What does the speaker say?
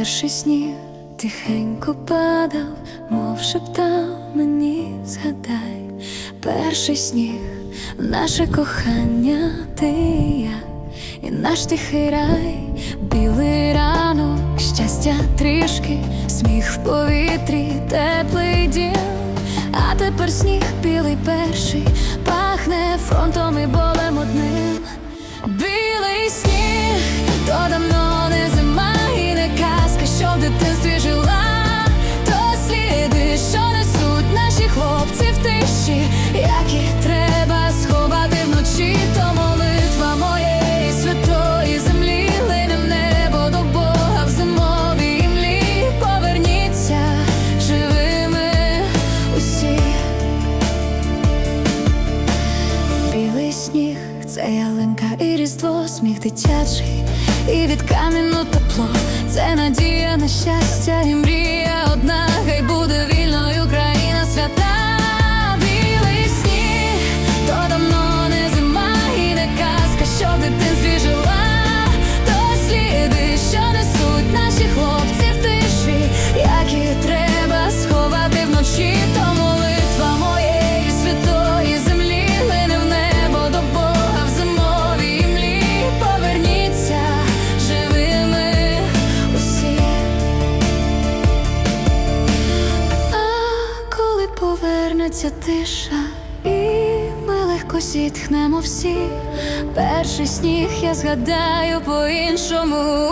Перший сніг тихенько падав, мов шептав мені згадай, перший сніг, наше кохання, ти і я, і наш тихий рай, білий ранок, щастя трішки, сміх в повітрі, теплий дім, а тепер сніг білий перший, пахне фронтом і болем одним. Це ялинка і різдво, сміх дитячий, і від камінну тепло, це надія на щастя і мрія повернеться тиша, і ми легко зітхнемо всі. Перший сніг я згадаю по-іншому.